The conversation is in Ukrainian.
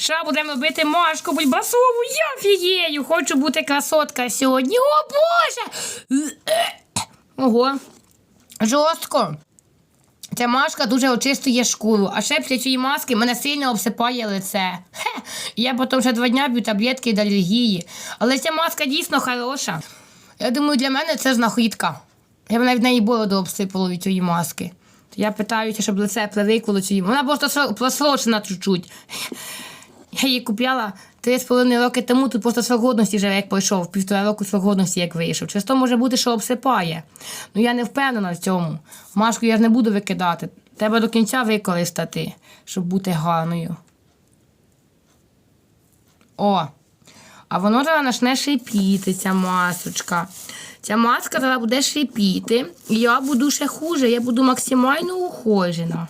Що будемо робити Машку бульбасову? Я фією. Хочу бути красотка сьогодні. О Боже! Ого. Жорстко. Ця маска дуже очистує шкуру, а ще після цієї маски мене сильно обсипає лице. Хе, я потім вже два дня п'ю таблетки від алергії. Але ця маска дійсно хороша. Я думаю, для мене це знаходка. Я б навіть неї бороду обсипало від цієї маски. Я питаюся, щоб лице привикло цієї. Вона просто просрочена чуть-чуть. Я її купляла три з половиною роки тому, тут просто срок годності вже як пройшов, півтора року срок годності як вийшов. Через то може бути, що обсипає. Ну я не впевнена в цьому. Машку я ж не буду викидати. Треба до кінця використати, щоб бути гарною. О! А воно зараз почне шипіти, ця масочка. Ця маска зараз буде шипіти, і я буду ще хуже, я буду максимально ухожена.